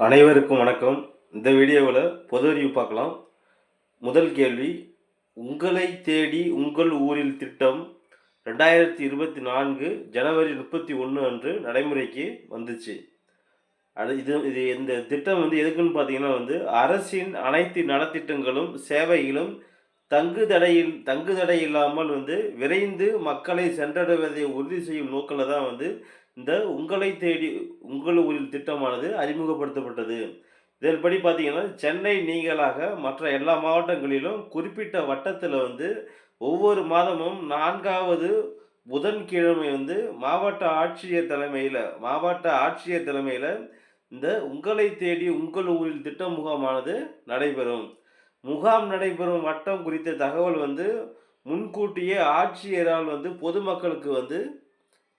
அனைவருக்கும் வணக்கம். இந்த வீடியோவில் பொது அறிவு பார்க்கலாம். முதல் கேள்வி உங்களை தேடி உங்கள் ஊரில் திட்டம் ரெண்டாயிரத்தி இருபத்தி நான்கு ஜனவரி முப்பத்தி ஒன்று அன்று நடைமுறைக்கு வந்துச்சு. அது இது இது இந்த திட்டம் வந்து எதுக்குன்னு பார்த்தீங்கன்னா வந்து அரசின் அனைத்து நலத்திட்டங்களும் சேவைகளும் தங்கு தடையில் தங்கு தடை இல்லாமல் வந்து விரைந்து மக்களை சென்றடைவதை உறுதி செய்யும் நோக்கில் தான் வந்து இந்த உங்களை தேடி உங்கள் ஊரில் திட்டமானது அறிமுகப்படுத்தப்பட்டது. இதன்படி பார்த்தீங்கன்னா சென்னை நீங்களாக மற்ற எல்லா மாவட்டங்களிலும் குறிப்பிட்ட வட்டத்தில் வந்து ஒவ்வொரு மாதமும் நான்காவது புதன்கிழமை வந்து மாவட்ட ஆட்சியர் தலைமையில் மாவட்ட ஆட்சியர் தலைமையில் இந்த உங்களை தேடி உங்கள் ஊரில் திட்ட முகாமானது நடைபெறும். முகாம் நடைபெறும் வட்டம் குறித்த தகவல் வந்து முன்கூட்டியே ஆட்சியரால் வந்து பொதுமக்களுக்கு வந்து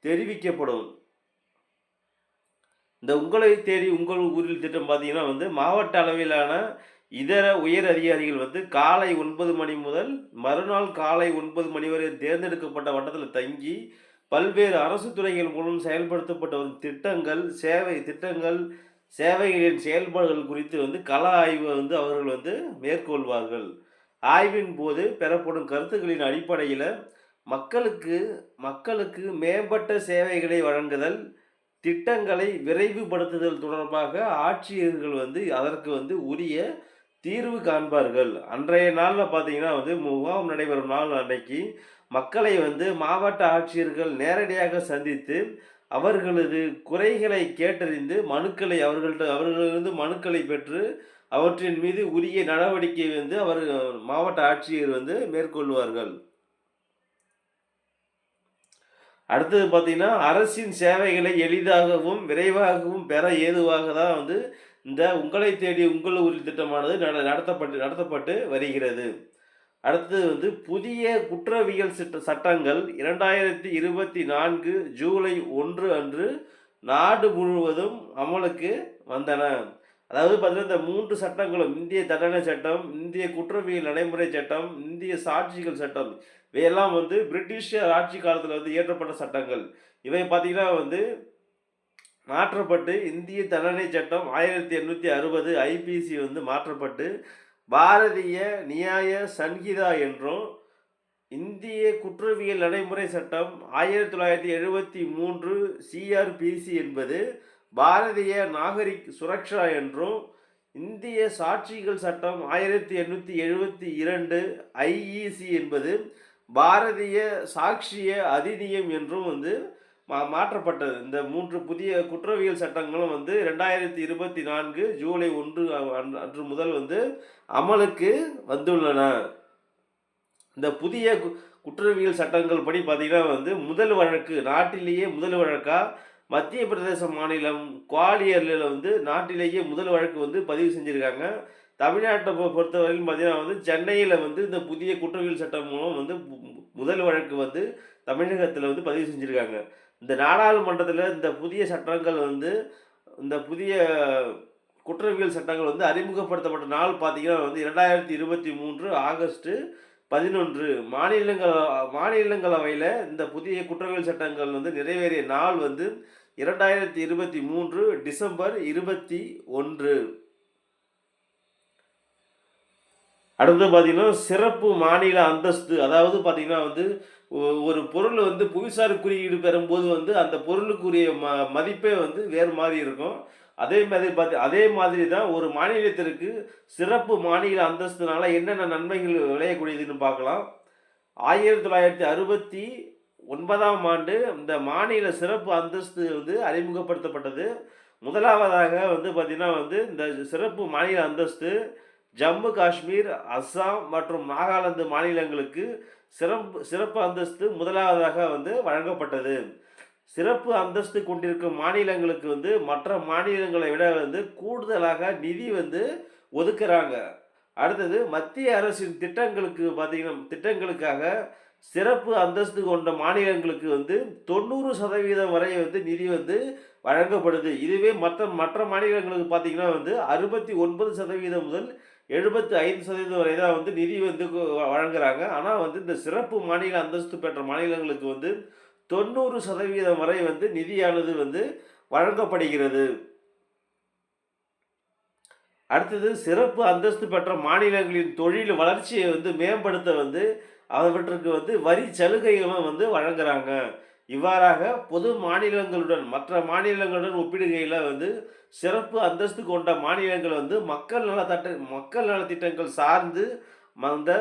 தெரிவிக்கப்படும். இந்த உங்களை தேடி உங்கள் ஊரில் திட்டம் பார்த்தீங்கன்னா வந்து மாவட்ட அளவிலான இதர உயர் அதிகாரிகள் வந்து காலை ஒன்பது மணி முதல் மறுநாள் காலை ஒன்பது மணி வரை தேர்ந்தெடுக்கப்பட்ட வட்டத்தில் தங்கி பல்வேறு அரசு துறைகள் மூலம் செயல்படுத்தப்பட்ட வரும் திட்டங்கள் சேவை திட்டங்கள் சேவைகளின் செயல்பாடுகள் குறித்து வந்து கள ஆய்வு வந்து அவர்கள் வந்து மேற்கொள்வார்கள். ஆய்வின் போது பெறப்படும் கருத்துக்களின் அடிப்படையில் மக்களுக்கு மக்களுக்கு மேம்பட்ட சேவைகளை வழங்குதல் திட்டங்களை விரைவுபடுத்துதல் தொடர்பாக ஆட்சியர்கள் வந்து அதற்கு வந்து உரிய தீர்வு காண்பார்கள். அன்றைய நாளில் பார்த்தீங்கன்னா வந்து முகாம் நடைபெறும் நாள் அன்னைக்கு மக்களை வந்து மாவட்ட ஆட்சியர்கள் நேரடியாக சந்தித்து அவர்களது குறைகளை கேட்டறிந்து மனுக்களை அவர்கள்ட்ட அவர்களிருந்து மனுக்களை பெற்று அவற்றின் மீது உரிய நடவடிக்கை வந்து அவர் மாவட்ட ஆட்சியர் வந்து மேற்கொள்வார்கள். அடுத்தது பார்த்திங்கன்னா அரசின் சேவைகளை எளிதாகவும் விரைவாகவும் பெற ஏதுவாக தான் வந்து இந்த உங்களை தேடி உங்கள் ஊரில் திட்டமானது நட நடத்தப்பட்டு நடத்தப்பட்டு வருகிறது. அடுத்தது வந்து புதிய குற்றவியல் சட்ட சட்டங்கள் இரண்டாயிரத்தி இருபத்தி நான்கு ஜூலை ஒன்று அன்று நாடு முழுவதும் அமலுக்கு வந்தன. அதாவது பார்த்தீங்கன்னா இந்த மூன்று சட்டங்களும் இந்திய தண்டனை சட்டம் இந்திய குற்றவியல் நடைமுறை சட்டம் இந்திய சாட்சிகள் சட்டம் இவையெல்லாம் வந்து பிரிட்டிஷ் ஆட்சி காலத்தில் வந்து இயற்றப்பட்ட சட்டங்கள். இவை பார்த்திங்கன்னா வந்து மாற்றப்பட்டு இந்திய தண்டனை சட்டம் ஆயிரத்தி எண்ணூற்றி அறுபது ஐபிசி வந்து மாற்றப்பட்டு பாரதிய நியாய சன்ஹிதா என்றும் இந்திய குற்றவியல் நடைமுறை சட்டம் ஆயிரத்தி தொள்ளாயிரத்தி எழுபத்தி மூன்று சிஆர்பிசி என்பது பாரதிய நாகரிக் சுரக்ஷா என்றும் இந்திய சாட்சிகள் சட்டம் ஆயிரத்தி எண்ணூற்றி எழுபத்தி இரண்டு ஐஇசி என்பது பாரதிய சாட்சிய அதிநியம் என்றும் வந்து மா மாற்றப்பட்டது. இந்த மூன்று புதிய குற்றவியல் சட்டங்களும் வந்து ரெண்டாயிரத்தி இருபத்தி நான்கு ஜூலை ஒன்று அன்று முதல் வந்து அமலுக்கு வந்துள்ளன. இந்த புதிய குற்றவியல் சட்டங்கள் படி பார்த்திங்கன்னா வந்து முதல் வழக்கு நாட்டிலேயே முதல் வழக்காக மத்திய பிரதேச மாநிலம் குவாலியரில் வந்து நாட்டிலேயே முதல் வழக்கு வந்து பதிவு செஞ்சுருக்காங்க. தமிழ்நாட்டை பொறுத்தவரையிலும் பார்த்தீங்கன்னா வந்து சென்னையில் வந்து இந்த புதிய குற்றவியல் சட்டம் மூலம் வந்து முதல் வழக்கு வந்து தமிழகத்தில் வந்து பதிவு செஞ்சுருக்காங்க. இந்த நாடாளுமன்றத்தில் இந்த புதிய சட்டங்கள் வந்து இந்த புதிய குற்றவியல் சட்டங்கள் வந்து அறிமுகப்படுத்தப்பட்ட நாள் பார்த்தீங்கன்னா வந்து இரண்டாயிரத்தி இருபத்தி மூன்று ஆகஸ்ட்டு பதினொன்று. மாநிலங்கள மாநிலங்களவையில் இந்த புதிய குற்றவியல் சட்டங்கள் வந்து நிறைவேறிய நாள் வந்து இரண்டாயிரத்தி இருபத்தி மூன்று டிசம்பர் இருபத்தி ஒன்று. அடுத்து பார்த்தீங்கன்னா சிறப்பு மாநில அந்தஸ்து. அதாவது பார்த்தீங்கன்னா வந்து ஒரு பொருள் வந்து புவிசார் குறியீடு பெறும்போது வந்து அந்த பொருளுக்குரிய ம மதிப்பே வந்து வேறு மாதிரி இருக்கும். அதே மாதிரி பார்த்து அதே மாதிரி தான் ஒரு மாநிலத்திற்கு சிறப்பு மாநில அந்தஸ்துனால என்னென்ன நன்மைகள் விளையக்கூடியதுன்னு பார்க்கலாம். ஆயிரத்தி தொள்ளாயிரத்தி அறுபத்தி ஒன்பதாம் ஆண்டு இந்த மாநில சிறப்பு அந்தஸ்து வந்து அறிமுகப்படுத்தப்பட்டது. முதலாவதாக வந்து பார்த்திங்கன்னா வந்து இந்த சிறப்பு மாநில அந்தஸ்து ஜம்மு காஷ்மீர் அஸ்ஸாம் மற்றும் நாகாலாந்து மாநிலங்களுக்கு சிறப்பு சிறப்பு அந்தஸ்து முதலாவதாக வந்து வழங்கப்பட்டது. சிறப்பு அந்தஸ்து கொண்டிருக்கும் மாநிலங்களுக்கு வந்து மற்ற மாநிலங்களை விட வந்து கூடுதலாக நிதி வந்து ஒதுக்குறாங்க. அடுத்தது மத்திய அரசின் திட்டங்களுக்கு பார்த்திங்கன்னா திட்டங்களுக்காக சிறப்பு அந்தஸ்து கொண்ட மாநிலங்களுக்கு வந்து தொண்ணூறு சதவீதம் வரை வந்து நிதி வந்து வழங்கப்படுது. இதுவே மற்ற மற்ற மாநிலங்களுக்கு பார்த்திங்கன்னா வந்து அறுபத்தி ஒன்பது சதவீதம் முதல் எழுபத்தி ஐந்து சதவீதம் வரை தான் வந்து நிதி வந்து வழங்குறாங்க. ஆனால் வந்து இந்த சிறப்பு மாநில அந்தஸ்து பெற்ற மாநிலங்களுக்கு வந்து தொண்ணூறு சதவீதம் வரை வந்து நிதியானது வந்து வழங்கப்படுகிறது அடுத்தது சிறப்பு அந்தஸ்து பெற்ற மாநிலங்களின் தொழில் வளர்ச்சியை வந்து மேம்படுத்த வந்து அவற்றுக்கு வந்து வரி சலுகைகளும் வந்து வழங்குறாங்க. இவ்வாறாக பொது மாநிலங்களுடன் மற்ற மாநிலங்களுடன் ஒப்பிடுகையில் வந்து சிறப்பு அந்தஸ்து கொண்ட மாநிலங்கள் வந்து மக்கள் நலத்தட்ட மக்கள் நலத்திட்டங்கள் சார்ந்து அந்த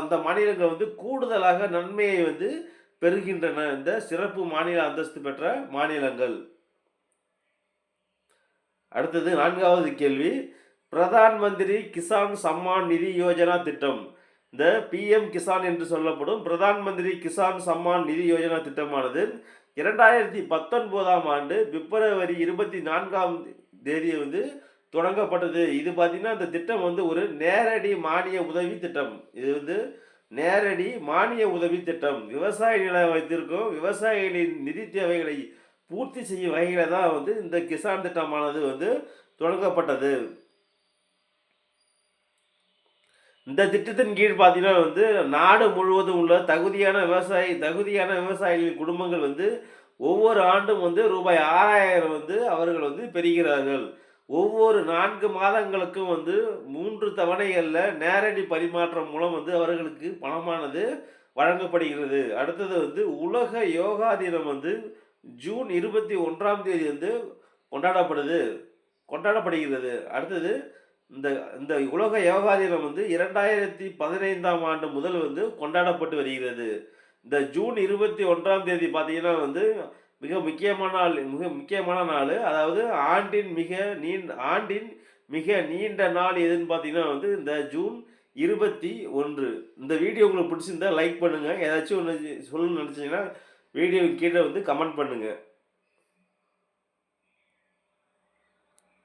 அந்த மாநிலங்கள் வந்து கூடுதலாக நன்மையை வந்து பெறுகின்றன. இந்த சிறப்பு மாநில அந்தஸ்து பெற்ற மாநிலங்கள். அடுத்தது நான்காவது கேள்வி. பிரதான் மந்திரி கிசான் சம்மான் நிதி யோஜனா திட்டம். இந்த பிஎம் கிசான் என்று சொல்லப்படும் பிரதான் மந்திரி கிசான் சம்மான் நிதி யோஜனா திட்டமானது 2019ஆம் ஆண்டு பிப்ரவரி 24ஆம் தேதி வந்து தொடங்கப்பட்டது. இது பார்த்தீங்கன்னா, இந்த திட்டம் வந்து ஒரு நேரடி மானிய உதவி திட்டம். இது வந்து நேரடி மானிய உதவி திட்டம். விவசாய நிலம் வைத்திருக்கும் விவசாயிகளின் நிதி தேவைகளை பூர்த்தி செய்யும் வகையில் தான் வந்து இந்த கிசான் திட்டமானது வந்து தொடங்கப்பட்டது. இந்த திட்டத்தின் கீழ் பார்த்தீங்கன்னா வந்து நாடு முழுவதும் உள்ள தகுதியான விவசாயி தகுதியான விவசாயிகளின் குடும்பங்கள் வந்து ஒவ்வொரு ஆண்டும் வந்து ரூபாய் 6000 வந்து அவர்கள் வந்து பெறுகிறார்கள். ஒவ்வொரு நான்கு மாதங்களுக்கும் வந்து மூன்று தவணைகளில் நேரடி பரிமாற்றம் மூலம் வந்து அவர்களுக்கு பணமானது வழங்கப்படுகிறது. அடுத்தது வந்து உலக யோகா தினம் வந்து ஜூன் 21ஆம் தேதி வந்து கொண்டாடப்படுது கொண்டாடப்படுகிறது. அடுத்தது இந்த இந்த உலக யோகா தினம் வந்து 2015ஆம் ஆண்டு முதல் வந்து கொண்டாடப்பட்டு வருகிறது. இந்த ஜூன் 21ஆம் தேதி பார்த்தீங்கன்னா வந்து மிக முக்கியமான நாள் மிக முக்கியமான நாள். அதாவது ஆண்டின் மிக நீண்ட ஆண்டின் மிக நீண்ட நாள் எதுன்னு பார்த்தீங்கன்னா வந்து இந்த ஜூன் 21. இந்த வீடியோ உங்களுக்கு பிடிச்சிருந்தா லைக் பண்ணுங்கள் ஏதாச்சும் ஒன்று சொல்லணும்னு நினச்சிங்கன்னா வீடியோ கீழே வந்து கமெண்ட் பண்ணுங்கள்